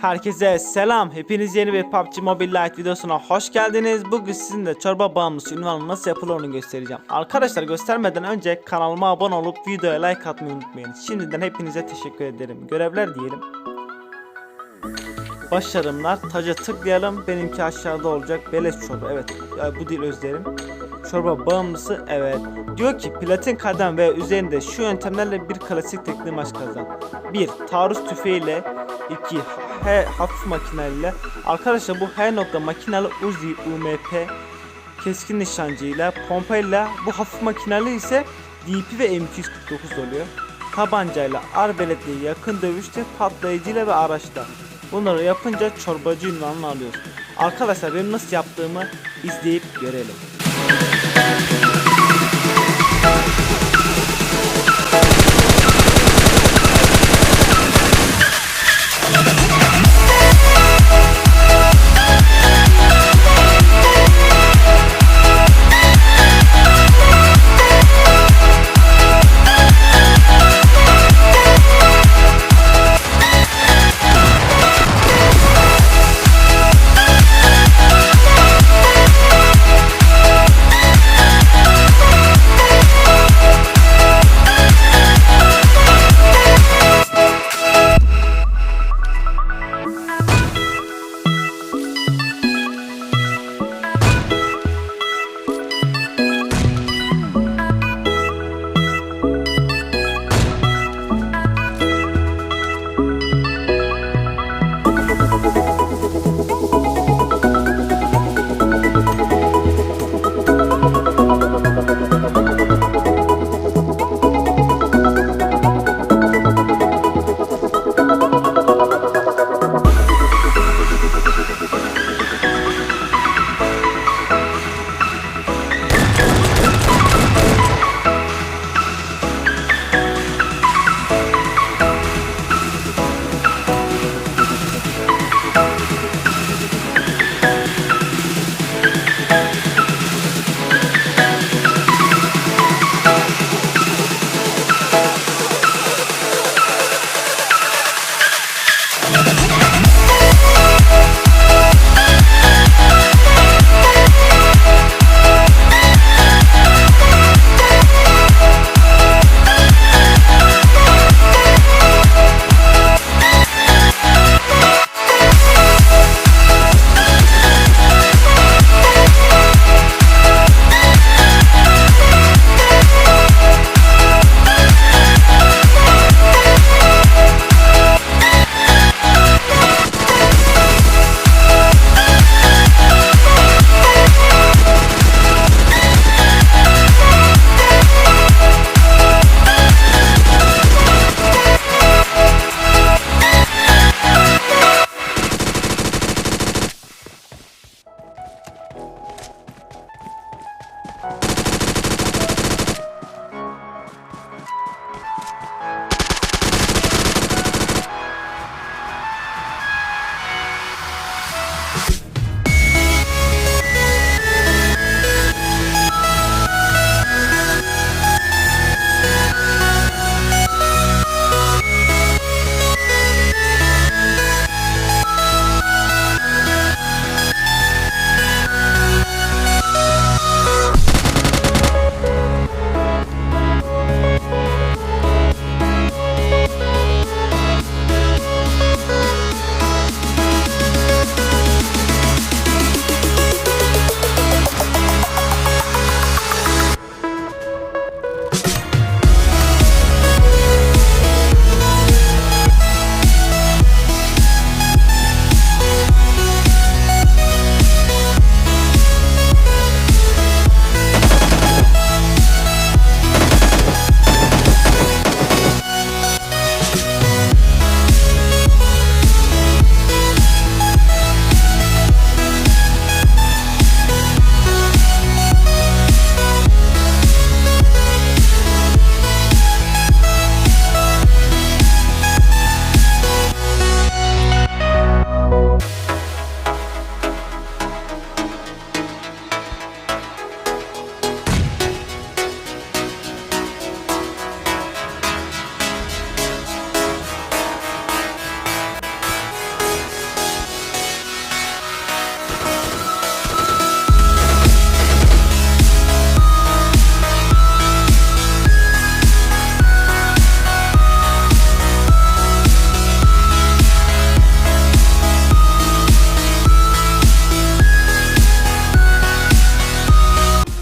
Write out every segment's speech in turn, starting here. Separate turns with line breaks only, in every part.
Herkese selam. Hepiniz yeni bir PUBG Mobile Lite videosuna hoş geldiniz. Bugün sizinle çorba bağımlısı ünvanı nasıl yapılır onu göstereceğim. Arkadaşlar göstermeden önce kanalıma abone olup videoya like atmayı unutmayın. Şimdiden hepinize teşekkür ederim. Görevler diyelim. Başarımlar. Taca tıklayalım. Benimki aşağıda olacak. Beleş çorba. Evet. Bu değil özlerim. Çorba bağımlısı. Evet. Diyor ki platin kadem ve üzerinde şu yöntemlerle bir klasik tekli maç kazan. 1. Taarruz tüfeğiyle 2. H hafif makineyle. Arkadaşlar bu H nokta makinalı Uzi UMP keskin nişancıyla, pompayla, bu hafif makineli ise DP ve M249 oluyor. Tabancayla, arbeletle, yakın dövüşte, patlayıcıyla ve araçta. Bunları yapınca çorbacı ünvanını alıyorsun. Arkadaşlar benim nasıl yaptığımı izleyip görelim.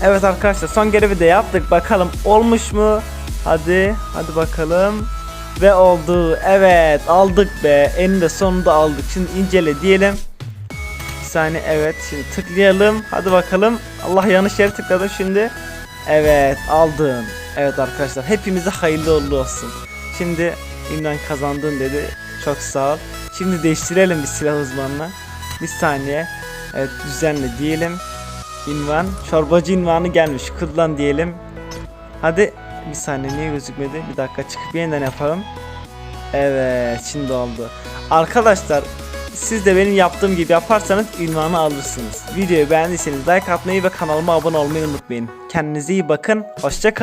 Evet arkadaşlar son görevi de yaptık. Bakalım olmuş mu? Hadi hadi bakalım. Ve oldu. Evet aldık be. Eninde sonunda aldık. Şimdi incele diyelim. Bir saniye evet. Şimdi tıklayalım. Hadi bakalım. Allah yanlış yere tıkladım şimdi. Evet aldım. Evet arkadaşlar hepimize hayırlı uğurlu olsun. Şimdi İmran kazandın dedi. Çok sağ ol. Şimdi değiştirelim bir silah uzmanına. Bir saniye. Evet düzenle diyelim. İnvan. Çorbacı invanı gelmiş. Kullan diyelim. Hadi. Bir saniye niye gözükmedi? Bir dakika çıkıp yeniden yapalım. Evet şimdi oldu. Arkadaşlar siz de benim yaptığım gibi yaparsanız ünvanı alırsınız. Videoyu beğendiyseniz like atmayı ve kanalıma abone olmayı unutmayın. Kendinize iyi bakın. Hoşça kalın.